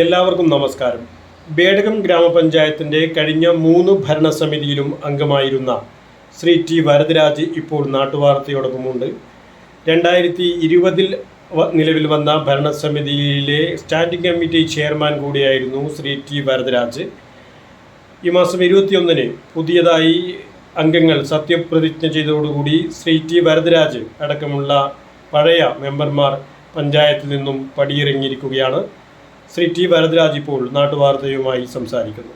എല്ലാവർക്കും നമസ്കാരം. ബേഡകം ഗ്രാമപഞ്ചായത്തിന്റെ കഴിഞ്ഞ മൂന്ന് ഭരണസമിതിയിലും അംഗമായിരുന്ന ശ്രീ ടി വരദരാജ് ഇപ്പോൾ നാട്ടുവാർത്തയോടൊപ്പമുണ്ട്. രണ്ടായിരത്തി ഇരുപതിൽ നിലവിൽ വന്ന ഭരണസമിതിയിലെ സ്റ്റാൻഡിംഗ് കമ്മിറ്റി ചെയർമാൻ കൂടിയായിരുന്നു ശ്രീ ടി വരദരാജ്. ഈ മാസം ഇരുപത്തിയൊന്നിന് പുതിയതായി അംഗങ്ങൾ സത്യപ്രതിജ്ഞ ചെയ്തതോടുകൂടി ശ്രീ ടി വരദരാജ് അടക്കമുള്ള പഴയ മെമ്പർമാർ പഞ്ചായത്തിൽ നിന്നും പടിയിറങ്ങിയിരിക്കുകയാണ്. ശ്രീ ടി വരദരാജ് ഇപ്പോൾ നാട്ടുവാർത്തയുമായി സംസാരിക്കുന്നു.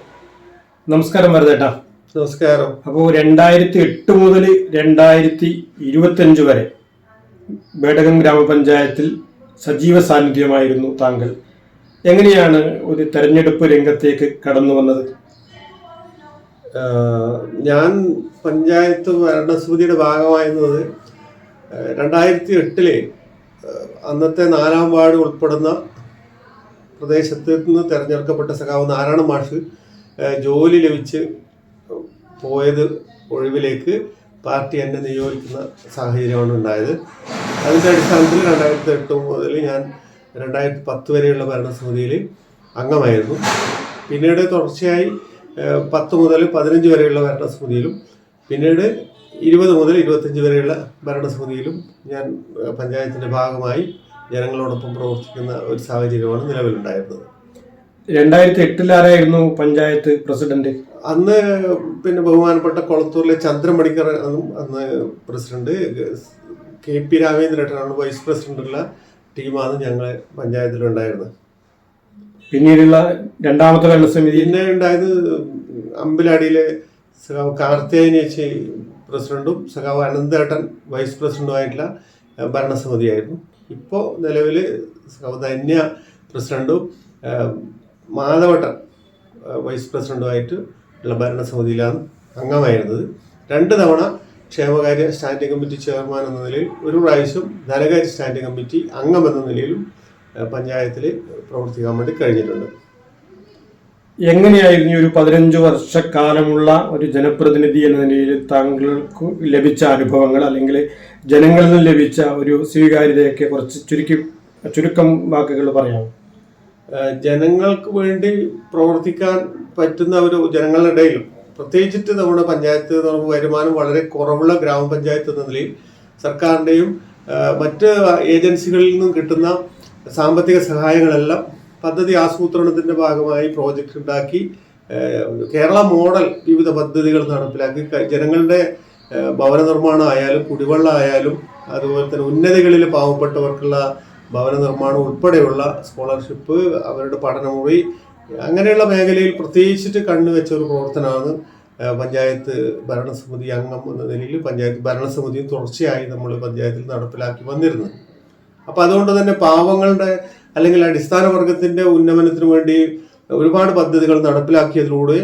നമസ്കാരം വരദേട്ടാ. നമസ്കാരം. അപ്പോൾ രണ്ടായിരത്തി എട്ട് മുതൽ രണ്ടായിരത്തി ഇരുപത്തഞ്ച് വരെ ബേഡകം ഗ്രാമപഞ്ചായത്തിൽ സജീവ സാന്നിധ്യമായിരുന്നു താങ്കൾ. എങ്ങനെയാണ് ഒരു തെരഞ്ഞെടുപ്പ് രംഗത്തേക്ക് കടന്നു വന്നത്? ഞാൻ പഞ്ചായത്ത് ഭരണസമിതിയുടെ ഭാഗമായിരുന്നത് രണ്ടായിരത്തി എട്ടിലെ അന്നത്തെ നാലാം വാർഡ് ഉൾപ്പെടുന്ന പ്രദേശത്ത് നിന്ന് തിരഞ്ഞെടുക്കപ്പെട്ട സഖാവ് നാരായണ മാഷ് ജോലി ലഭിച്ച് പോയത് ഒഴിവിലേക്ക് പാർട്ടി എന്നെ നിയോഗിക്കുന്ന സാഹചര്യമാണ് ഉണ്ടായത്. അതിന്റെ അടിസ്ഥാനത്തിൽ രണ്ടായിരത്തി എട്ട് മുതൽ ഞാൻ രണ്ടായിരത്തി പത്ത് വരെയുള്ള ഭരണസമിതിയിൽ അംഗമായിരുന്നു. പിന്നീട് തുടർച്ചയായി പത്ത് മുതൽ പതിനഞ്ച് വരെയുള്ള ഭരണസമിതിയിലും പിന്നീട് ഇരുപത് മുതൽ ഇരുപത്തഞ്ച് വരെയുള്ള ഭരണസമിതിയിലും ഞാൻ പഞ്ചായത്തിന്റെ ഭാഗമായി ജനങ്ങളോടൊപ്പം പ്രവർത്തിക്കുന്ന ഒരു സാഹചര്യമാണ് നിലവിലുണ്ടായിരുന്നത്. രണ്ടായിരത്തി എട്ടിലാരായിരുന്നു പഞ്ചായത്ത് പ്രസിഡന്റ്? അന്ന് പിന്നെ ബഹുമാനപ്പെട്ട കൊളത്തൂരിലെ ചന്ദ്രമണിക്കർ അന്ന് പ്രസിഡന്റ് കെ പി രാമേന്ദ്രേട്ടനാണ് വൈസ് പ്രസിഡന്റുള്ള ടീമാണ് ഞങ്ങൾ പഞ്ചായത്തിലുണ്ടായിരുന്നത്. പിന്നീടുള്ള രണ്ടാമത്തെ ഭരണസമിതി? പിന്നെ ഉണ്ടായത് അമ്പലാടിയിലെ സഖാവ് കാർത്തേനേച്ചി പ്രസിഡന്റും സഖാവ് അനന്തേട്ടൻ വൈസ് പ്രസിഡന്റുമായിട്ടുള്ള ഭരണസമിതിയായിരുന്നു. ഇപ്പോൾ നിലവിൽ സൗദന്യ പ്രസിഡന്റും മാധവട്ടൻ വൈസ് പ്രസിഡന്റുമായിട്ട് ഉള്ള ഭരണസമിതിയിലാണ് അംഗമായിരുന്നത്. രണ്ട് തവണ ക്ഷേമകാര്യ സ്റ്റാൻഡിംഗ് കമ്മിറ്റി ചെയർമാൻ എന്ന നിലയിൽ ഒരു പ്രാവശ്യം ധനകാര്യ സ്റ്റാൻഡിംഗ് കമ്മിറ്റി അംഗം എന്ന നിലയിലും പഞ്ചായത്തിൽ പ്രവർത്തിക്കാൻ വേണ്ടി കഴിഞ്ഞിട്ടുണ്ട്. എങ്ങനെയായിരുന്നു ഒരു പതിനഞ്ച് വർഷക്കാലമുള്ള ഒരു ജനപ്രതിനിധി എന്ന നിലയിൽ താങ്കൾക്ക് ലഭിച്ച അനുഭവങ്ങൾ അല്ലെങ്കിൽ ജനങ്ങളിൽ നിന്ന് ലഭിച്ച ഒരു സ്വീകാര്യതയൊക്കെ കുറച്ച് ചുരുക്കി ചുരുക്കം വാക്കുകൾ പറയാം ജനങ്ങൾക്ക് വേണ്ടി പ്രവർത്തിക്കാൻ പറ്റുന്ന ഒരു ജനങ്ങളുടെ ഇടയിലും പ്രത്യേകിച്ചിട്ട് നമ്മുടെ പഞ്ചായത്ത് പറയുമ്പോൾ വരുമാനം വളരെ കുറവുള്ള ഗ്രാമപഞ്ചായത്ത് എന്ന നിലയിൽ സർക്കാരിന്റെയും മറ്റ് ഏജൻസികളിൽ നിന്നും കിട്ടുന്ന സാമ്പത്തിക സഹായങ്ങളെല്ലാം പദ്ധതി ആസൂത്രണത്തിന്റെ ഭാഗമായി പ്രോജക്റ്റ് ഉണ്ടാക്കി കേരള മോഡൽ വിവിധ പദ്ധതികൾ നടപ്പിലാക്കി. ജനങ്ങളുടെ ഭവന നിർമ്മാണം ആയാലും കുടിവെള്ളം ആയാലും അതുപോലെ തന്നെ ഉന്നതികളിൽ പാവപ്പെട്ടവർക്കുള്ള ഭവന നിർമ്മാണം ഉൾപ്പെടെയുള്ള സ്കോളർഷിപ്പ് അവരുടെ പഠനമുറി അങ്ങനെയുള്ള മേഖലയിൽ പ്രത്യേകിച്ചിട്ട് കണ്ണുവെച്ച ഒരു പ്രവർത്തനമാണ് പഞ്ചായത്ത് ഭരണസമിതി അംഗം എന്ന നിലയിൽ പഞ്ചായത്ത് ഭരണസമിതിയും തുടർച്ചയായി നമ്മൾ പഞ്ചായത്തിൽ നടപ്പിലാക്കി വന്നിരുന്നത്. അപ്പം അതുകൊണ്ട് തന്നെ പാവങ്ങളുടെ അല്ലെങ്കിൽ അടിസ്ഥാന വർഗത്തിന്റെ ഉന്നമനത്തിന് വേണ്ടി ഒരുപാട് പദ്ധതികൾ നടപ്പിലാക്കിയതിലൂടെ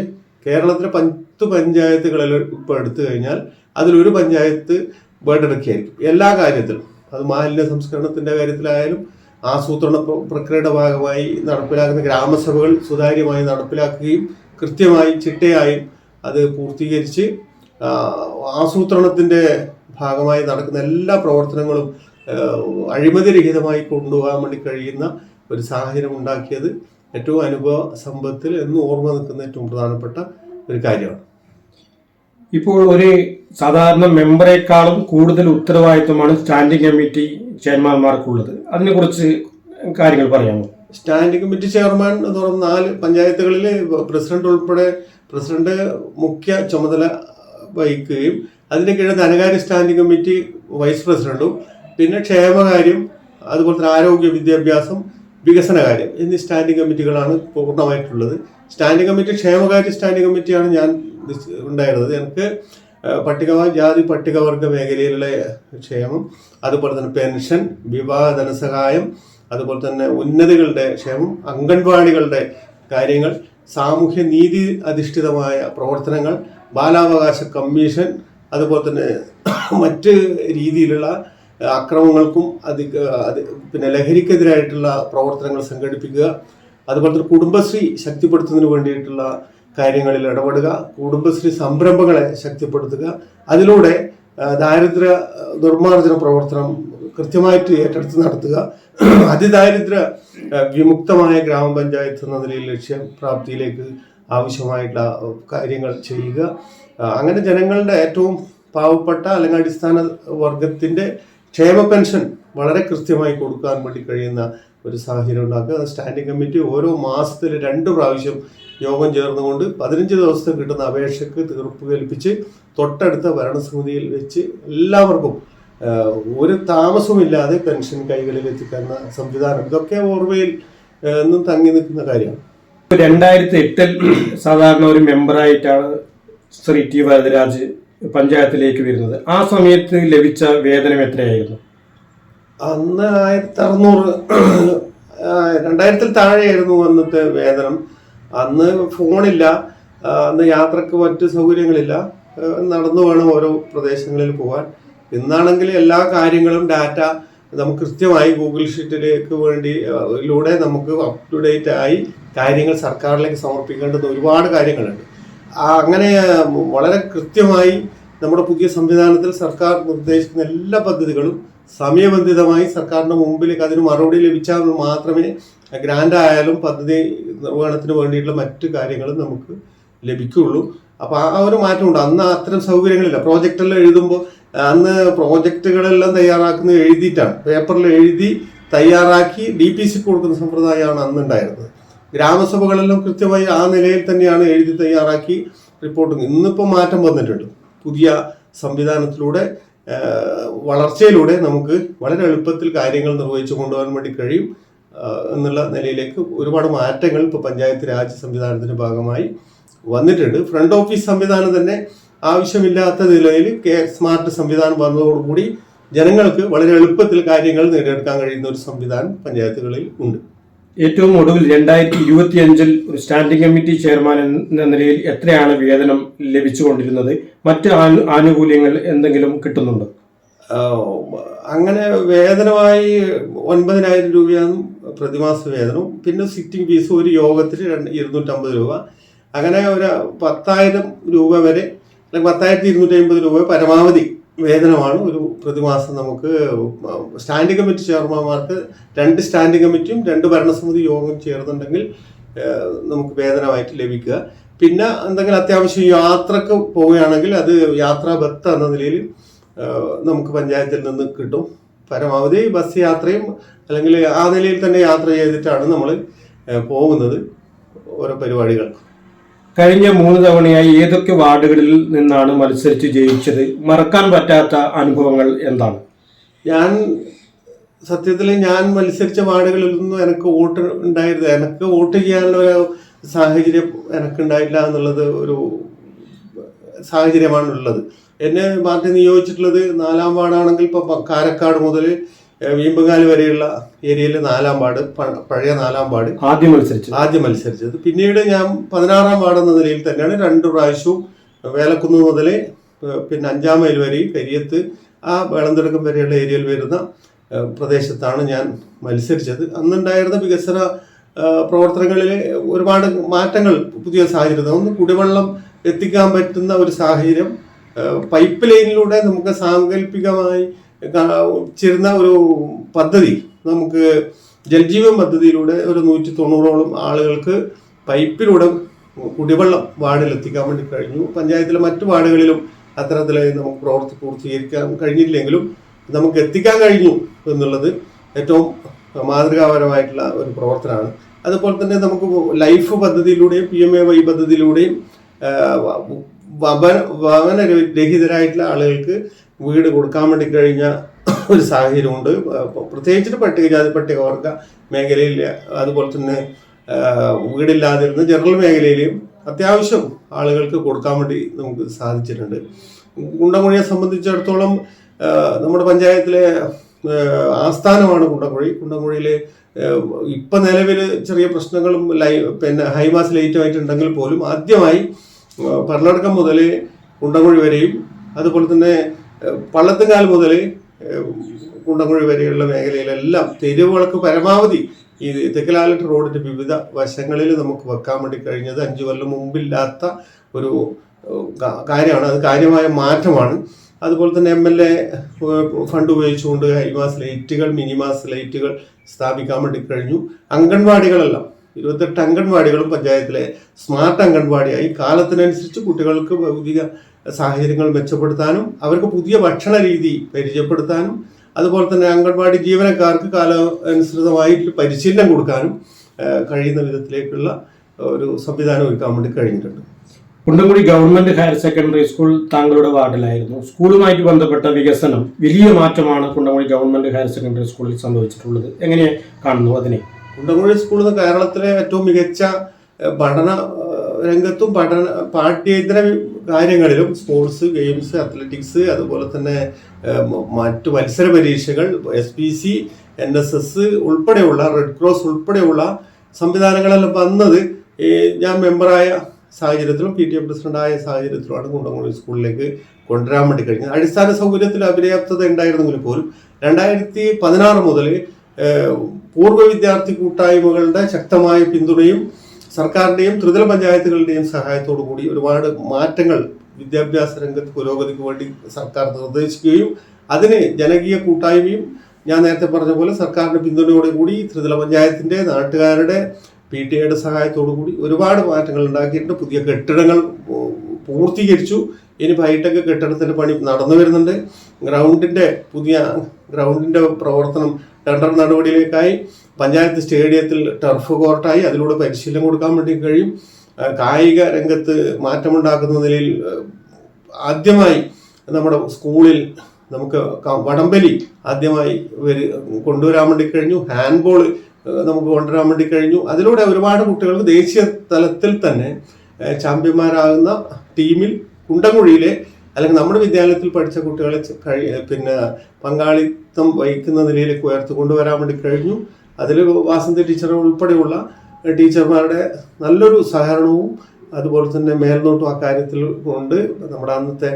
കേരളത്തിലെ പത്ത് പഞ്ചായത്തുകളിൽ ഇപ്പോൾ എടുത്തു കഴിഞ്ഞാൽ അതിലൊരു പഞ്ചായത്ത് വേണ്ടെടുക്കുകയായിരിക്കും. എല്ലാ കാര്യത്തിലും. അത് മാലിന്യ സംസ്കരണത്തിന്റെ കാര്യത്തിലായാലും ആസൂത്രണ പ്ര- പ്രക്രിയയുടെ ഭാഗമായി നടപ്പിലാക്കുന്ന ഗ്രാമസഭകൾ സുതാര്യമായി നടപ്പിലാക്കുകയും കൃത്യമായി ചിട്ടയായും അത് പൂർത്തീകരിച്ച് ആസൂത്രണത്തിന്റെ ഭാഗമായി നടക്കുന്ന എല്ലാ പ്രവർത്തനങ്ങളും അഴിമതിരഹിതമായി കൊണ്ടുപോകാൻ വേണ്ടി കഴിയുന്ന ഒരു സാഹചര്യം ഉണ്ടാക്കിയത് ഏറ്റവും അനുഭവ സമ്പത്തിൽ എന്ന് ഓർമ്മ നിൽക്കുന്ന ഏറ്റവും പ്രധാനപ്പെട്ട ഒരു കാര്യമാണ്. ഇപ്പോൾ ഒരു സാധാരണ മെമ്പറേക്കാളും കൂടുതൽ ഉത്തരവാദിത്വമാണ് സ്റ്റാൻഡിംഗ് കമ്മിറ്റി ചെയർമാൻമാർക്കുള്ളത്. അതിനെക്കുറിച്ച് കാര്യങ്ങൾ പറയാമോ? സ്റ്റാൻഡിംഗ് കമ്മിറ്റി ചെയർമാൻ എന്ന് പറയുന്ന നാല് പഞ്ചായത്തുകളിൽ പ്രസിഡന്റ് ഉൾപ്പെടെ പ്രസിഡന്റ് മുഖ്യ ചുമതല വഹിക്കുകയും അതിന് കീഴിൽ ധനകാര്യ സ്റ്റാൻഡിംഗ് കമ്മിറ്റി വൈസ് പ്രസിഡന്റും പിന്നെ ക്ഷേമകാര്യം അതുപോലെ തന്നെ ആരോഗ്യ വിദ്യാഭ്യാസം വികസന കാര്യം എന്നീ സ്റ്റാൻഡിംഗ് കമ്മിറ്റികളാണ് പൂർണമായിട്ടുള്ളത്. സ്റ്റാൻഡിംഗ് കമ്മിറ്റി ക്ഷേമകാര്യ സ്റ്റാൻഡിംഗ് കമ്മിറ്റിയാണ് ഞാൻ ഉണ്ടായിരുന്നത്. എനിക്ക് പട്ടിക ജാതി പട്ടികവർഗ മേഖലയിലെ ക്ഷേമം അതുപോലെ തന്നെ പെൻഷൻ വിവാഹ ധനസഹായം അതുപോലെ തന്നെ ഉന്നതികളുടെ ക്ഷേമം അംഗൻവാടികളുടെ കാര്യങ്ങൾ സാമൂഹ്യ നീതി അധിഷ്ഠിതമായ പ്രവർത്തനങ്ങൾ ബാലാവകാശ കമ്മീഷൻ അതുപോലെ തന്നെ മറ്റ് രീതിയിലുള്ള അക്രമങ്ങൾക്കും അതി പിന്നെ ലഹരിക്കെതിരായിട്ടുള്ള പ്രവർത്തനങ്ങൾ സംഘടിപ്പിക്കുക അതുപോലെ തന്നെ കുടുംബശ്രീ ശക്തിപ്പെടുത്തുന്നതിന് വേണ്ടിയിട്ടുള്ള കാര്യങ്ങളിൽ ഇടപെടുക കുടുംബശ്രീ സംരംഭങ്ങളെ ശക്തിപ്പെടുത്തുക അതിലൂടെ ദാരിദ്ര്യ നിർമ്മാർജന പ്രവർത്തനം കൃത്യമായിട്ട് ഏറ്റെടുത്ത് നടത്തുക അതിദാരിദ്ര്യ വിമുക്തമായ ഗ്രാമപഞ്ചായത്ത് എന്ന നിലയിൽ ലക്ഷ്യപ്രാപ്തിയിലേക്ക് ആവശ്യമായിട്ടുള്ള കാര്യങ്ങൾ ചെയ്യുക. അങ്ങനെ ജനങ്ങളുടെ ഏറ്റവും പാവപ്പെട്ട അല്ലെങ്കിൽ അടിസ്ഥാന വർഗത്തിന്റെ ക്ഷേമ പെൻഷൻ വളരെ കൃത്യമായി കൊടുക്കാൻ വേണ്ടി കഴിയുന്ന ഒരു സാഹചര്യം ഉണ്ടാക്കുക. അത് സ്റ്റാൻഡിംഗ് കമ്മിറ്റി ഓരോ മാസത്തിൽ രണ്ട് പ്രാവശ്യം യോഗം ചേർന്നുകൊണ്ട് പതിനഞ്ച് ദിവസത്തെ കിട്ടുന്ന അപേക്ഷയ്ക്ക് തീർപ്പ് കൽപ്പിച്ച് തൊട്ടടുത്ത ഭരണസമിതിയിൽ വെച്ച് എല്ലാവർക്കും ഒരു താമസമില്ലാതെ പെൻഷൻ കൈകളിൽ എത്തിക്കുന്ന സംവിധാനം. ഇതൊക്കെ ഓർമ്മയിൽ എന്നും തങ്ങി നിൽക്കുന്ന കാര്യമാണ്. രണ്ടായിരത്തി എട്ടിൽ സാധാരണ ഒരു മെമ്പറായിട്ടാണ് ശ്രീ ടി വരദരാജ് പഞ്ചായത്തിലേക്ക് വരുന്നത്. ആ സമയത്ത് ലഭിച്ച വേതനം എത്രയായിരുന്നു? അന്ന് ആയിരത്തി അറുന്നൂറ് രണ്ടായിരത്തിൽ താഴെയായിരുന്നു അന്നത്തെ വേതനം. അന്ന് ഫോണില്ല. അന്ന് യാത്രയ്ക്ക് മറ്റു സൗകര്യങ്ങളില്ല. നടന്നു വേണം ഓരോ പ്രദേശങ്ങളിൽ പോകാൻ ഇന്നാണെങ്കിൽ എല്ലാ കാര്യങ്ങളും ഡാറ്റ നമുക്ക് കൃത്യമായി ഗൂഗിൾ ഷീറ്റിലേക്ക് വേണ്ടി ലൂടെ നമുക്ക് അപ് ടു ഡേറ്റ് ആയി കാര്യങ്ങൾ സർക്കാരിലേക്ക് സമർപ്പിക്കേണ്ടുന്ന ഒരുപാട് കാര്യങ്ങളുണ്ട്. അങ്ങനെ വളരെ കൃത്യമായി നമ്മുടെ പുതിയ സംവിധാനത്തിൽ സർക്കാർ നിർദ്ദേശിക്കുന്ന എല്ലാ പദ്ധതികളും സമയബന്ധിതമായി സർക്കാരിന്റെ മുമ്പിലേക്ക് അതിന് മറുപടി ലഭിച്ചാൽ മാത്രമേ ഗ്രാൻഡ് ആയാലും പദ്ധതി നിർവഹണത്തിന് വേണ്ടിയിട്ടുള്ള മറ്റു കാര്യങ്ങളും നമുക്ക് ലഭിക്കുകയുള്ളൂ അപ്പോൾ ആ ഒരു മാറ്റമുണ്ട്. അന്ന് അത്തരം സൗകര്യങ്ങളില്ല. പ്രോജക്റ്റെല്ലാം എഴുതുമ്പോൾ അന്ന് പ്രോജക്റ്റുകളെല്ലാം തയ്യാറാക്കുന്നത് എഴുതിയിട്ടാണ്. പേപ്പറിൽ എഴുതി തയ്യാറാക്കി ഡി പി സിക്ക് കൊടുക്കുന്ന സമ്പ്രദായമാണ് അന്ന് ഉണ്ടായിരുന്നത് ഗ്രാമസഭകളെല്ലാം കൃത്യമായി ആ നിലയിൽ തന്നെയാണ് എഴുതി തയ്യാറാക്കി റിപ്പോർട്ടിങ് ഇന്നിപ്പോൾ മാറ്റം വന്നിട്ടുണ്ട്. പുതിയ സംവിധാനത്തിലൂടെ വളർച്ചയിലൂടെ നമുക്ക് വളരെ എളുപ്പത്തിൽ കാര്യങ്ങൾ നിർവഹിച്ചു കൊണ്ടുപോകാൻ വേണ്ടി കഴിയും എന്നുള്ള നിലയിലേക്ക് ഒരുപാട് മാറ്റങ്ങൾ ഇപ്പോൾ പഞ്ചായത്ത് രാജ് സംവിധാനത്തിന്റെ ഭാഗമായി വന്നിട്ടുണ്ട്. ഫ്രണ്ട് ഓഫീസ് സംവിധാനം തന്നെ ആവശ്യമില്ലാത്ത നിലയിൽ സ്മാർട്ട് സംവിധാനം വന്നതോടുകൂടി ജനങ്ങൾക്ക് വളരെ എളുപ്പത്തിൽ കാര്യങ്ങൾ നേടിയെടുക്കാൻ കഴിയുന്ന ഒരു സംവിധാനം പഞ്ചായത്തുകളിൽ ഉണ്ട്. ഏറ്റവും ഒടുവിൽ രണ്ടായിരത്തി ഇരുപത്തി അഞ്ചിൽ ഒരു സ്റ്റാൻഡിംഗ് കമ്മിറ്റി ചെയർമാൻ എന്ന നിലയിൽ എത്രയാണ് വേതനം ലഭിച്ചുകൊണ്ടിരുന്നത്? മറ്റ് ആനുകൂല്യങ്ങൾ എന്തെങ്കിലും കിട്ടുന്നുണ്ടോ? അങ്ങനെ വേതനമായി ഒൻപതിനായിരം രൂപയാണ് പ്രതിമാസ വേതനം. പിന്നെ സിറ്റിംഗ് ഫീസ് ഒരു യോഗത്തിൽ ഇരുന്നൂറ്റമ്പത് രൂപ. അങ്ങനെ ഒരു പത്തായിരം രൂപ വരെ അല്ലെങ്കിൽ പത്തായിരത്തി ഇരുന്നൂറ്റി അമ്പത് രൂപ പരമാവധി വേതനമാണ്. ഒരു പ്രതിമാസം നമുക്ക് സ്റ്റാൻഡിംഗ് കമ്മിറ്റി ചെയർമാൻമാർക്ക് രണ്ട് സ്റ്റാൻഡിംഗ് കമ്മിറ്റിയും രണ്ട് ഭരണസമിതി യോഗം ചേർന്നുണ്ടെങ്കിൽ നമുക്ക് വേതനമായിട്ട് ലഭിക്കുക. പിന്നെ എന്തെങ്കിലും അത്യാവശ്യം യാത്രയ്ക്ക് പോവുകയാണെങ്കിൽ അത് യാത്രാ ബത്ത് എന്ന നിലയിൽ നമുക്ക് പഞ്ചായത്തിൽ നിന്ന് കിട്ടും. പരമാവധി ബസ് യാത്രയും അല്ലെങ്കിൽ ആ നിലയിൽ തന്നെ യാത്ര ചെയ്തിട്ടാണ് നമ്മൾ പോകുന്നത്. ഓരോ പരിപാടികൾ കഴിഞ്ഞ മൂന്ന് തവണയായി ഏതൊക്കെ വാർഡുകളിൽ നിന്നാണ് മത്സരിച്ച് ജയിച്ചത്? മറക്കാൻ പറ്റാത്ത അനുഭവങ്ങൾ എന്താണ്? ഞാൻ സത്യത്തിൽ ഞാൻ മത്സരിച്ച വാർഡുകളിൽ നിന്നും എനിക്ക് വോട്ട് ഉണ്ടായിരുന്നു എനിക്ക് വോട്ട് ചെയ്യാനുള്ള ഒരു സാഹചര്യം എനിക്കുണ്ടായില്ല എന്നുള്ളത് ഒരു സാഹചര്യമാണുള്ളത്. എന്നെ പാർട്ടി നിയോഗിച്ചിട്ടുള്ളത് നാലാം വാർഡാണെങ്കിൽ ഇപ്പോൾ കാരക്കാട് മുതൽ വീമ്പുകാൽ വരെയുള്ള ഏരിയയിലെ നാലാം വാർഡ് പഴയ നാലാം വാർഡ് ആദ്യം മത്സരിച്ചു ആദ്യം മത്സരിച്ചത്. പിന്നീട് ഞാൻ പതിനാറാം വാർഡ് എന്ന നിലയിൽ തന്നെയാണ് രണ്ട് പ്രാവശ്യവും വേലക്കുന്ന് മുതൽ പിന്നെ അഞ്ചാം മൈൽ വരെ കരിയത്ത് ആ വേളന്തിടക്കം വരെയുള്ള ഏരിയയിൽ വരുന്ന പ്രദേശത്താണ് ഞാൻ മത്സരിച്ചത്. അന്നുണ്ടായിരുന്ന വികസന പ്രവർത്തനങ്ങളിൽ ഒരുപാട് മാറ്റങ്ങൾ പുതിയ സാഹചര്യം ഒന്ന് കുടിവെള്ളം എത്തിക്കാൻ പറ്റുന്ന ഒരു സാഹചര്യം പൈപ്പ് ലൈനിലൂടെ നമുക്ക് സാങ്കല്പികമായി ചിരുന്ന ഒരു പദ്ധതി നമുക്ക് ജൽജീവൻ പദ്ധതിയിലൂടെ ഒരു നൂറ്റി തൊണ്ണൂറോളം ആളുകൾക്ക് പൈപ്പിലൂടെ കുടിവെള്ളം വാർഡിൽ എത്തിക്കാൻ വേണ്ടി കഴിഞ്ഞു. പഞ്ചായത്തിലെ മറ്റു വാർഡുകളിലും അത്തരത്തിൽ നമുക്ക് പ്രവർത്തി പൂർത്തീകരിക്കാൻ കഴിഞ്ഞില്ലെങ്കിലും നമുക്ക് എത്തിക്കാൻ കഴിഞ്ഞു എന്നുള്ളത് ഏറ്റവും മാതൃകാപരമായിട്ടുള്ള ഒരു പ്രവർത്തനമാണ്. അതുപോലെ തന്നെ നമുക്ക് ലൈഫ് പദ്ധതിയിലൂടെയും പി എം എ വൈ പദ്ധതിയിലൂടെയും ആ, വ- ഭവന രഹിതരായിട്ടുള്ള ആളുകൾക്ക് വീട് കൊടുക്കാൻ വേണ്ടി കഴിഞ്ഞ ഒരു സാഹചര്യമുണ്ട്. പ്രത്യേകിച്ചിട്ട് പട്ടികജാതി പട്ടികവർഗ മേഖലയിൽ അതുപോലെ തന്നെ വീടില്ലാതിരുന്ന ജനറൽ മേഖലയിലെയും അത്യാവശ്യം ആളുകൾക്ക് കൊടുക്കാൻ വേണ്ടി നമുക്ക് സാധിച്ചിട്ടുണ്ട്. കുണ്ടംകുഴിയെ സംബന്ധിച്ചിടത്തോളം നമ്മുടെ പഞ്ചായത്തിലെ ആസ്ഥാനമാണ് കുണ്ടംകുഴി കുണ്ടംകുഴിയിലെ ഇപ്പം നിലവിൽ ചെറിയ പ്രശ്നങ്ങളും ലൈ പിന്നെ ഹൈമാസ് ലൈറ്റും ആയിട്ടുണ്ടെങ്കിൽ പോലും ആദ്യമായി ആ, പർണടക്കം മുതൽ കുണ്ടംകുഴി വരെയും അതുപോലെ തന്നെ പള്ളത്തുകാൽ മുതൽ കുണ്ടംകുഴി വരെയുള്ള മേഖലയിലെല്ലാം തെരുവുകൾക്ക് പരമാവധി ഈ തെക്കലാലറ്റ് റോഡിന്റെ വിവിധ വശങ്ങളിൽ നമുക്ക് വെക്കാൻ വേണ്ടി കഴിഞ്ഞത് അഞ്ചു കൊല്ലം മുമ്പില്ലാത്ത ഒരു കാര്യമാണ്. അത് കാര്യമായ മാറ്റമാണ്. അതുപോലെ തന്നെ എം എൽ എ ഫണ്ട് ഉപയോഗിച്ചുകൊണ്ട് ഹൈമാസ് ലൈറ്റുകൾ മിനിമാസ് ലൈറ്റുകൾ സ്ഥാപിക്കാൻ വേണ്ടി കഴിഞ്ഞു. അംഗൻവാടികളെല്ലാം ഇരുപത്തെട്ട് അംഗൻവാടികളും പഞ്ചായത്തിലെ സ്മാർട്ട് അംഗൻവാടിയായി. കാലത്തിനനുസരിച്ച് കുട്ടികൾക്ക് ഭൗതിക സാഹചര്യങ്ങൾ മെച്ചപ്പെടുത്താനും അവർക്ക് പുതിയ ഭക്ഷണ രീതി പരിചയപ്പെടുത്താനും അതുപോലെ തന്നെ അംഗൻവാടി ജീവനക്കാർക്ക് കാലാനുസൃതമായിട്ട് പരിശീലനം കൊടുക്കാനും കഴിയുന്ന വിധത്തിലേക്കുള്ള ഒരു സംവിധാനം ഒരുക്കാൻ വേണ്ടി കഴിഞ്ഞിട്ടുണ്ട്. Kundamkudi government higher secondary school താങ്കളുടെ വാർഡിലായിരുന്നു. സ്കൂളുമായിട്ട് ബന്ധപ്പെട്ട വികസനം വലിയ മാറ്റമാണ് കുണ്ടംകുടി ഗവൺമെന്റ് ഹയർ സെക്കൻഡറി സ്കൂളിൽ സംഭവിച്ചിട്ടുള്ളത്. എങ്ങനെ കാണുന്നു അതിനെ? കുണ്ടംകുഴി സ്കൂൾ കേരളത്തിലെ ഏറ്റവും മികച്ച പഠന രംഗത്തും പഠന പാഠ്യേതര കാര്യങ്ങളിലും സ്പോർട്സ് ഗെയിംസ് അത്ലറ്റിക്സ് അതുപോലെ തന്നെ മറ്റു മത്സര പരീക്ഷകൾ S P C N S S ഉൾപ്പെടെയുള്ള റെഡ് ക്രോസ് ഉൾപ്പെടെയുള്ള സംവിധാനങ്ങളെല്ലാം വന്നത് ഞാൻ മെമ്പറായ സാഹചര്യത്തിലും പി ടി എ പ്രസിഡന്റായ സാഹചര്യത്തിലുമാണ് കുണ്ടംകുളം സ്കൂളിലേക്ക് കൊണ്ടുവരാൻ വേണ്ടി കഴിഞ്ഞത്. അടിസ്ഥാന സൗകര്യത്തിൽ അപര്യാപ്തത ഉണ്ടായിരുന്നെങ്കിൽ പോലും രണ്ടായിരത്തി പതിനാറ് മുതൽ പൂർവ വിദ്യാർത്ഥി കൂട്ടായ്മകളുടെ ശക്തമായ പിന്തുണയും സർക്കാരിന്റെയും ത്രിതല പഞ്ചായത്തുകളുടെയും സഹായത്തോടു കൂടി ഒരുപാട് മാറ്റങ്ങൾ വിദ്യാഭ്യാസ രംഗത്ത് പുരോഗതിക്ക് വേണ്ടി സർക്കാർ നിർദ്ദേശിക്കുകയും അതിന് ജനകീയ കൂട്ടായ്മയും ഞാൻ നേരത്തെ പറഞ്ഞ പോലെ സർക്കാരിന്റെ പിന്തുണയോടെ കൂടി ത്രിതല പഞ്ചായത്തിന്റെ നാട്ടുകാരുടെ പി ടി എയുടെ സഹായത്തോടു കൂടി ഒരുപാട് മാറ്റങ്ങൾ ഉണ്ടാക്കിയിട്ടുണ്ട്. പുതിയ കെട്ടിടങ്ങൾ പൂർത്തീകരിച്ചു. ഇനി ഹൈടെക് കെട്ടിടത്തിന്റെ പണി നടന്നു വരുന്നുണ്ട്. ഗ്രൗണ്ടിന്റെ പുതിയ ഗ്രൗണ്ടിന്റെ പ്രവർത്തനം ടെൻഡർ നടപടിയിലേക്കായി. പഞ്ചായത്ത് സ്റ്റേഡിയത്തിൽ ടർഫ് കോർട്ടായി അതിലൂടെ പരിശീലനം കൊടുക്കാൻ വേണ്ടി കഴിയും. കായിക രംഗത്ത് മാറ്റമുണ്ടാക്കുന്ന നിലയിൽ ആദ്യമായി നമ്മുടെ സ്കൂളിൽ നമുക്ക് വടംബലി ആദ്യമായി വരി കൊണ്ടുവരാൻ വേണ്ടി കഴിഞ്ഞു. ഹാൻഡ്ബോൾ നമുക്ക് കൊണ്ടുവരാൻ വേണ്ടി കഴിഞ്ഞു. അതിലൂടെ ഒരുപാട് കുട്ടികൾക്ക് ദേശീയ തലത്തിൽ തന്നെ ചാമ്പ്യന്മാരാകുന്ന ടീമിൽ കുണ്ടംകുഴിയിലെ അല്ലെങ്കിൽ നമ്മുടെ വിദ്യാലയത്തിൽ പഠിച്ച കുട്ടികളെ പിന്നെ പങ്കാളിത്തം വഹിക്കുന്ന നിലയിലേക്ക് ഉയർത്തി കൊണ്ടുവരാൻ വേണ്ടി കഴിഞ്ഞു. അതിൽ വാസന്തി ടീച്ചർ ഉൾപ്പെടെയുള്ള ടീച്ചർമാരുടെ നല്ലൊരു സഹകരണവും അതുപോലെ തന്നെ മേൽനോട്ടം ആ കാര്യത്തിൽ കൊണ്ട് നമ്മുടെ അന്നത്തെ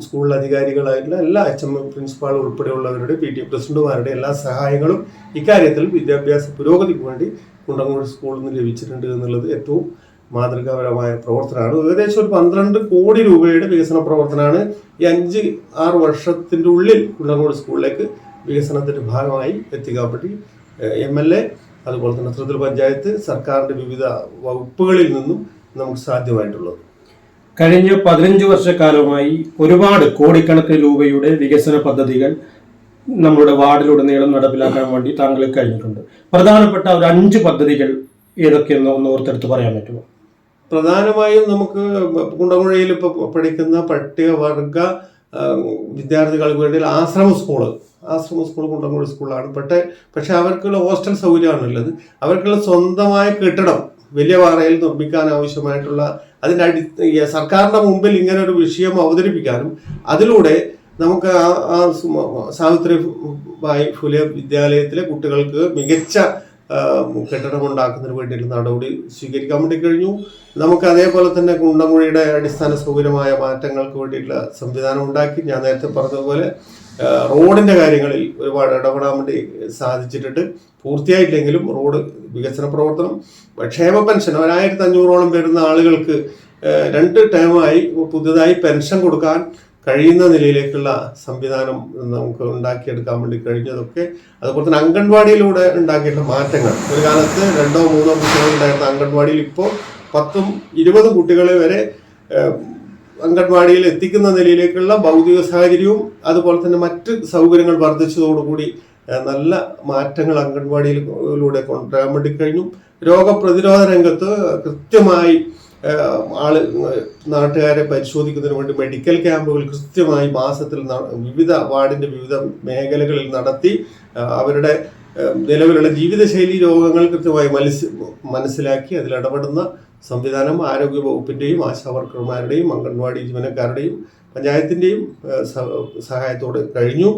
സ്കൂൾ അധികാരികളായിട്ടുള്ള എല്ലാ എച്ച് എം പ്രിൻസിപ്പാൾ ഉൾപ്പെടെയുള്ളവരുടെ പി ടി പ്രസിഡന്റുമാരുടെ എല്ലാ സഹായങ്ങളും ഇക്കാര്യത്തിൽ വിദ്യാഭ്യാസ പുരോഗതിക്ക് വേണ്ടി കുണ്ടങ്കോട് സ്കൂളിൽ നിന്ന് ലഭിച്ചിട്ടുണ്ട് എന്നുള്ളത് ഏറ്റവും മാതൃകാപരമായ പ്രവർത്തനമാണ്. ഏകദേശം ഒരു പന്ത്രണ്ട് കോടി രൂപയുടെ വികസന പ്രവർത്തനമാണ് ഈ അഞ്ച് ആറ് വർഷത്തിന്റെ ഉള്ളിൽ കുണ്ടങ്കോട് സ്കൂളിലേക്ക് വികസനത്തിന്റെ ഭാഗമായി എത്തിക്കാൻ പറ്റി എം എൽ എ അതുപോലെ തന്നെ ത്രിതല പഞ്ചായത്ത് സർക്കാരിന്റെ വിവിധ വകുപ്പുകളിൽ നിന്നും നമുക്ക് സാധ്യമായിട്ടുള്ളത്. കഴിഞ്ഞ പതിനഞ്ച് വർഷക്കാലമായി ഒരുപാട് കോടിക്കണക്കിന് രൂപയുടെ വികസന പദ്ധതികൾ നമ്മുടെ വാർഡിലുടനീളം നടപ്പിലാക്കാൻ വേണ്ടി താങ്കൾ കഴിഞ്ഞിട്ടുണ്ട്. പ്രധാനപ്പെട്ട ഒരു അഞ്ച് പദ്ധതികൾ ഏതൊക്കെയെന്ന് ഒന്ന് ഓർത്തെടുത്ത് പറയാൻ പറ്റുമോ? പ്രധാനമായും നമുക്ക് കുണ്ടമുഴയിൽ ഇപ്പോൾ പഠിക്കുന്ന പട്ടികവർഗ വിദ്യാർത്ഥികൾക്ക് വേണ്ടി ആശ്രമ സ്കൂൾ ആശ്രമ സ്കൂൾ കുണ്ടമുഴ സ്കൂളാണ്. പക്ഷേ പക്ഷെ അവർക്കുള്ള ഹോസ്റ്റൽ സൗകര്യമാണുള്ളത്. അവർക്കുള്ള സ്വന്തമായ കെട്ടിടം വലിയ പാറയിൽ നിർമ്മിക്കാൻ ആവശ്യമായിട്ടുള്ള അതിന്റെ അടി സർക്കാരിന്റെ മുമ്പിൽ ഇങ്ങനെ ഒരു വിഷയം അവതരിപ്പിക്കാനും അതിലൂടെ നമുക്ക് ആ സാവിത്രി ബായി ഫുലെ വിദ്യാലയത്തിലെ കുട്ടികൾക്ക് മികച്ച ആ, കെട്ടിടം ഉണ്ടാക്കുന്നതിന് വേണ്ടിയിട്ടുള്ള നടപടി സ്വീകരിക്കാൻ വേണ്ടി കഴിഞ്ഞു. നമുക്ക് അതേപോലെ തന്നെ കുണ്ടമുഴിയുടെ അടിസ്ഥാന സൗകര്യമായ മാറ്റങ്ങൾക്ക് വേണ്ടിയിട്ടുള്ള സംവിധാനം ഉണ്ടാക്കി. ഞാൻ നേരത്തെ പറഞ്ഞതുപോലെ റോഡിന്റെ കാര്യങ്ങളിൽ ഒരുപാട് ഇടപെടാൻ വേണ്ടി സാധിച്ചിട്ടുണ്ട്. പൂർത്തിയായിട്ടില്ലെങ്കിലും റോഡ് വികസന പ്രവർത്തനം ക്ഷേമ പെൻഷൻ ഒരായിരത്തി അഞ്ഞൂറോളം വരുന്ന ആളുകൾക്ക് രണ്ട് ടൈമായി പുതുതായി പെൻഷൻ കൊടുക്കാൻ കഴിയുന്ന നിലയിലേക്കുള്ള സംവിധാനം നമുക്ക് ഉണ്ടാക്കിയെടുക്കാൻ വേണ്ടി കഴിഞ്ഞതൊക്കെ അതുപോലെ തന്നെ അംഗൻവാടിയിലൂടെ ഉണ്ടാക്കിയിട്ടുള്ള മാറ്റങ്ങൾ. ഒരു കാലത്ത് രണ്ടോ മൂന്നോ കുട്ടികൾ ഉണ്ടായിരുന്ന അംഗൻവാടിയിൽ ഇപ്പോൾ പത്തും ഇരുപതും കുട്ടികളെ വരെ അംഗൻവാടിയിൽ എത്തിക്കുന്ന നിലയിലേക്കുള്ള ഭൗതിക സാഹചര്യവും അതുപോലെ തന്നെ മറ്റ് സൗകര്യങ്ങൾ വർദ്ധിച്ചതോടുകൂടി നല്ല മാറ്റങ്ങൾ അംഗൻവാടിയിലൂടെ കൊണ്ടുവരാൻ വേണ്ടി കഴിഞ്ഞു. രോഗപ്രതിരോധ രംഗത്ത് കൃത്യമായി ആൾ നാട്ടുകാരെ പരിശോധിക്കുന്നതിന് വേണ്ടി മെഡിക്കൽ ക്യാമ്പുകൾ കൃത്യമായി മാസത്തിൽ വിവിധ വാർഡിന്റെ വിവിധ മേഖലകളിൽ നടത്തി അവരുടെ നിലവിലുള്ള ജീവിതശൈലി രോഗങ്ങൾ കൃത്യമായി മനസ് മനസ്സിലാക്കി അതിലിടപെടുന്ന സംവിധാനം ആരോഗ്യ വകുപ്പിന്റെയും ആശാ വർക്കർമാരുടെയും അംഗൻവാടി ജീവനക്കാരുടെയും പഞ്ചായത്തിന്റെയും സഹായത്തോടെ കഴിഞ്ഞു.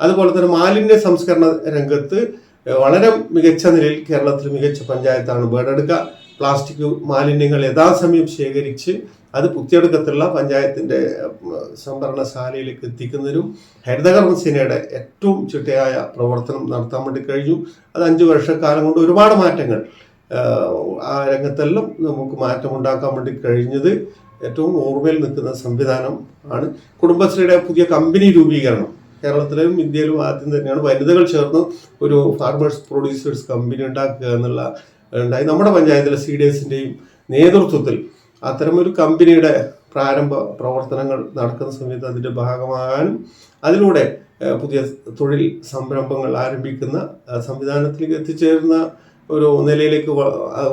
അതുപോലെ തന്നെ മാലിന്യ സംസ്കരണ രംഗത്ത് വളരെ മികച്ച നിലയിൽ കേരളത്തിൽ മികച്ച പഞ്ചായത്താണ് വേടെടുക്ക പ്ലാസ്റ്റിക് മാലിന്യങ്ങൾ യഥാസമയം ശേഖരിച്ച് അത് പുത്തിയെടുക്കത്തുള്ള പഞ്ചായത്തിന്റെ സംഭരണശാലയിലേക്ക് എത്തിക്കുന്നതിനും ഹരിതകർമ്മ സേനയുടെ ഏറ്റവും ചിട്ടയായ പ്രവർത്തനം നടത്താൻ വേണ്ടി കഴിഞ്ഞു. അത് അഞ്ച് വർഷക്കാലം കൊണ്ട് ഒരുപാട് മാറ്റങ്ങൾ ആ രംഗത്തെല്ലാം നമുക്ക് മാറ്റമുണ്ടാക്കാൻ വേണ്ടി കഴിഞ്ഞത് ഏറ്റവും ഓർമ്മയിൽ നിൽക്കുന്ന സംവിധാനം ആണ്. കുടുംബശ്രീയുടെ പുതിയ കമ്പനി രൂപീകരണം. കേരളത്തിലും ഇന്ത്യയിലും ആദ്യം തന്നെയാണ് വനിതകൾ ചേർന്ന് ഒരു ഫാർമേഴ്സ് പ്രൊഡ്യൂസേഴ്സ് കമ്പനി ഉണ്ടാക്കുക എന്നുള്ള ഉണ്ടായി. നമ്മുടെ പഞ്ചായത്തിലെ സി ഡി എസിന്റെയും നേതൃത്വത്തിൽ അത്തരമൊരു കമ്പനിയുടെ പ്രാരംഭ പ്രവർത്തനങ്ങൾ നടക്കുന്ന സമയത്ത് അതിന്റെ ഭാഗമാകാനും അതിലൂടെ പുതിയ തൊഴിൽ സംരംഭങ്ങൾ ആരംഭിക്കുന്ന സംവിധാനത്തിലേക്ക് എത്തിച്ചേരുന്ന ഒരു നിലയിലേക്ക്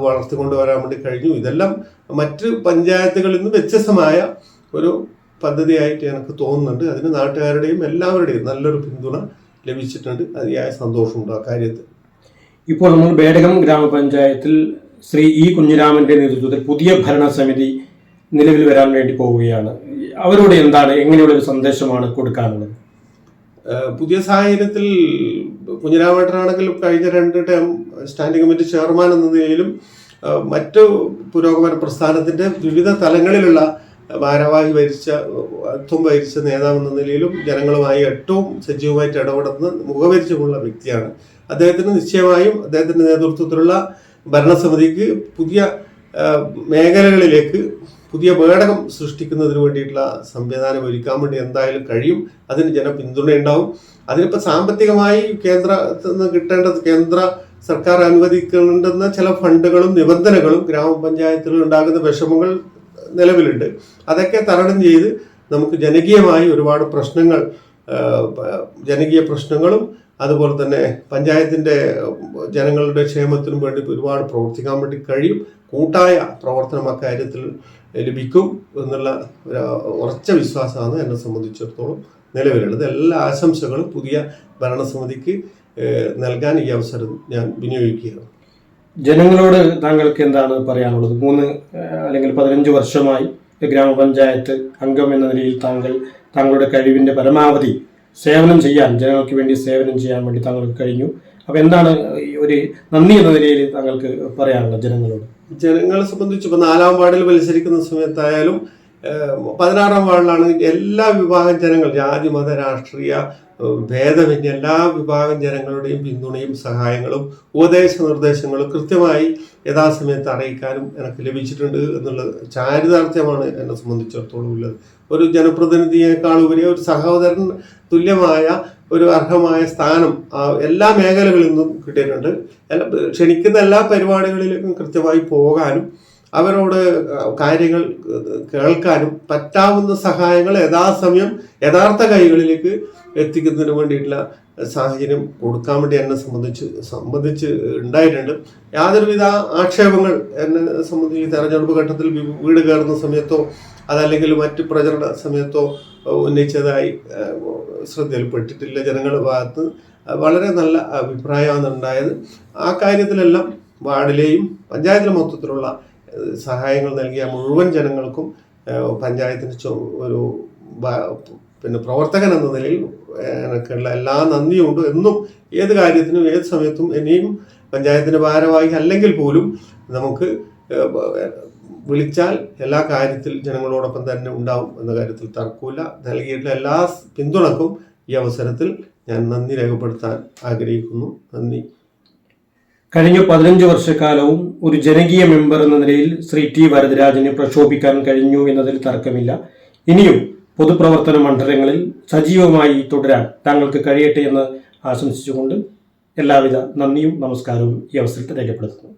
വളർത്തിക്കൊണ്ടുവരാൻ വേണ്ടി കഴിഞ്ഞു. ഇതെല്ലാം മറ്റ് പഞ്ചായത്തുകളിൽ നിന്ന് വ്യത്യസ്തമായ ഒരു പദ്ധതിയായിട്ട് എനിക്ക് തോന്നുന്നുണ്ട്. അതിന് നാട്ടുകാരുടെയും എല്ലാവരുടെയും നല്ലൊരു പിന്തുണ ലഭിച്ചിട്ടുണ്ട്. അതിയായ സന്തോഷമുണ്ട് ആ കാര്യത്തിൽ. ഇപ്പോൾ നമ്മൾ ബേഡകം ഗ്രാമപഞ്ചായത്തിൽ ശ്രീ ഇ കുഞ്ഞിരാമന്റെ നേതൃത്വത്തിൽ പുതിയ ഭരണസമിതി നിലവിൽ വരാൻ വേണ്ടി പോവുകയാണ്. അവരോട് എന്താണ് എങ്ങനെയുള്ള ഒരു സന്ദേശമാണ് കൊടുക്കാനുള്ളത്? പുതിയ സാഹചര്യത്തിൽ കുഞ്ഞിരാമേട്ടനാണെങ്കിൽ കഴിഞ്ഞ രണ്ട് ടൈം സ്റ്റാൻഡിംഗ് കമ്മിറ്റി ചെയർമാൻ എന്ന നിലയിലും മറ്റ് പുരോഗമന പ്രസ്ഥാനത്തിന്റെ വിവിധ തലങ്ങളിലുള്ള ഭാരവാഹി ഭരിച്ച അത്വം ഭരിച്ച നേതാവെന്ന നിലയിലും ജനങ്ങളുമായി ഏറ്റവും സജീവമായിട്ട് ഇടപെടുന്ന മുഖവരിച്ചുമുള്ള വ്യക്തിയാണ് അദ്ദേഹത്തിന് നിശ്ചയമായും അദ്ദേഹത്തിന്റെ നേതൃത്വത്തിലുള്ള ഭരണസമിതിക്ക് പുതിയ മേഖലകളിലേക്ക് പുതിയ പേടകം സൃഷ്ടിക്കുന്നതിന് വേണ്ടിയിട്ടുള്ള സംവിധാനം ഒരുക്കാൻ വേണ്ടി എന്തായാലും കഴിയും. അതിന് ജന ഉണ്ടാവും അതിനിപ്പോൾ സാമ്പത്തികമായി കേന്ദ്രത്തിൽ നിന്ന് കിട്ടേണ്ടത് കേന്ദ്ര സർക്കാർ അനുവദിക്കേണ്ടുന്ന ചില ഫണ്ടുകളും നിബന്ധനകളും ഗ്രാമപഞ്ചായത്തുകൾ ഉണ്ടാകുന്ന വിഷമങ്ങൾ നിലവിലുണ്ട്. അതൊക്കെ തരണം ചെയ്ത് നമുക്ക് ജനകീയമായി ഒരുപാട് പ്രശ്നങ്ങൾ ജനകീയ പ്രശ്നങ്ങളും അതുപോലെ തന്നെ പഞ്ചായത്തിന്റെ ജനങ്ങളുടെ ക്ഷേമത്തിനും വേണ്ടി ഒരുപാട് പ്രവർത്തിക്കാൻ വേണ്ടി കഴിയും. കൂട്ടായ പ്രവർത്തനം അക്കാര്യത്തിൽ ലഭിക്കും എന്നുള്ള ഒരു ഉറച്ച വിശ്വാസമാണ് എന്നെ സംബന്ധിച്ചിടത്തോളം നിലവിലുള്ളത്. എല്ലാ ആശംസകളും പുതിയ ഭരണസമിതിക്ക് നൽകാൻ ഈ അവസരം ഞാൻ വിനിയോഗിക്കുകയാണ്. ജനങ്ങളോട് താങ്കൾക്ക് എന്താണ് പറയാനുള്ളത്? മൂന്ന് അല്ലെങ്കിൽ പതിനഞ്ച് വർഷമായി ഗ്രാമപഞ്ചായത്ത് അംഗം എന്ന നിലയിൽ താങ്കൾ താങ്കളുടെ കഴിവിന്റെ പരമാവധി സേവനം ചെയ്യാൻ ജനങ്ങൾക്ക് വേണ്ടി സേവനം ചെയ്യാൻ വേണ്ടി താങ്കൾക്ക് കഴിഞ്ഞു. അപ്പൊ എന്താണ് ഒരു നന്ദി എന്ന നിലയിൽ താങ്കൾക്ക് പറയാനുള്ളത് ജനങ്ങളോട്? ജനങ്ങളെ സംബന്ധിച്ച് ഇപ്പോൾ നാലാം വാർഡിൽ മത്സരിക്കുന്ന സമയത്തായാലും പതിനാറാം വാർഡിലാണ് എല്ലാ വിഭാഗം ജനങ്ങൾ ജാതി മത രാഷ്ട്രീയ ഭേദമന്യേ എല്ലാ വിഭാഗം ജനങ്ങളുടെയും പിന്തുണയും സഹായങ്ങളും ഉപദേശ നിർദ്ദേശങ്ങളും കൃത്യമായി യഥാസമയത്ത് അറിയിക്കാനും എനിക്ക് ലഭിച്ചിട്ടുണ്ട് എന്നുള്ളത് ചാരിതാർത്ഥ്യമാണ് എന്നെ സംബന്ധിച്ചിടത്തോളം ഉള്ളത്. ഒരു ജനപ്രതിനിധിയേക്കാൾ ഉപരി ഒരു സഹോദരൻ തുല്യമായ ഒരു അർഹമായ സ്ഥാനം എല്ലാ മേഖലകളിൽ നിന്നും കിട്ടിയിട്ടുണ്ട്. ക്ഷണിക്കുന്ന എല്ലാ പരിപാടികളിലേക്കും കൃത്യമായി പോകാനും അവരോട് കാര്യങ്ങൾ കേൾക്കാനും പറ്റാവുന്ന സഹായങ്ങൾ യഥാസമയം യഥാർത്ഥ കൈകളിലേക്ക് എത്തിക്കുന്നതിന് വേണ്ടിയിട്ടുള്ള സാഹചര്യം കൊടുക്കാൻ വേണ്ടി എന്നെ സംബന്ധിച്ച് സംബന്ധിച്ച് ഉണ്ടായിട്ടുണ്ട്. യാതൊരുവിധ ആക്ഷേപങ്ങൾ എന്നെ സംബന്ധിച്ച് തെരഞ്ഞെടുപ്പ് ഘട്ടത്തിൽ വീട് കയറുന്ന സമയത്തോ അതല്ലെങ്കിൽ മറ്റ് പ്രചരണ സമയത്തോ ഉന്നയിച്ചതായി ശ്രദ്ധയിൽപ്പെട്ടിട്ടില്ല ജനങ്ങളുടെ ഭാഗത്ത്. വളരെ നല്ല അഭിപ്രായമാണ് ഉണ്ടായത്. ആ കാര്യത്തിലെല്ലാം വാർഡിലെയും പഞ്ചായത്തിലെ മൊത്തത്തിലുള്ള സഹായങ്ങൾ നൽകിയ മുഴുവൻ ജനങ്ങൾക്കും പഞ്ചായത്തിന് ഒരു പിന്നെ പ്രവർത്തകൻ എന്ന നിലയിൽ എനിക്കുള്ള എല്ലാ നന്ദിയുണ്ട് എന്നും ഏത് കാര്യത്തിനും ഏത് സമയത്തും ഇനിയും പഞ്ചായത്തിന്റെ ഭാരവാഹി അല്ലെങ്കിൽ പോലും നമുക്ക് വിളിച്ചാൽ എല്ലാ കാര്യത്തിൽ ജനങ്ങളോടൊപ്പം തന്നെ ഉണ്ടാവും എന്ന കാര്യത്തിൽ തർക്കമില്ല. നൽകിയിട്ടുള്ള എല്ലാ പിന്തുണക്കും ഈ അവസരത്തിൽ ഞാൻ നന്ദി രേഖപ്പെടുത്താൻ ആഗ്രഹിക്കുന്നു. നന്ദി. കഴിഞ്ഞ പതിനഞ്ച് വർഷക്കാലവും ഒരു ജനകീയ മെമ്പർ എന്ന നിലയിൽ ശ്രീ ടി വരദരാജന് പ്രക്ഷോഭിക്കാൻ കഴിഞ്ഞു എന്നതിൽ തർക്കമില്ല. ഇനിയും പൊതുപ്രവർത്തന മണ്ഡലങ്ങളിൽ സജീവമായി തുടരാൻ താങ്കൾക്ക് കഴിയട്ടെ എന്ന് ആശംസിച്ചുകൊണ്ട് എല്ലാവിധ നന്ദിയും നമസ്കാരവും ഈ അവസരത്തിൽ രേഖപ്പെടുത്തുന്നു.